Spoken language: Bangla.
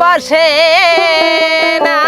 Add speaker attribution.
Speaker 1: বসে না।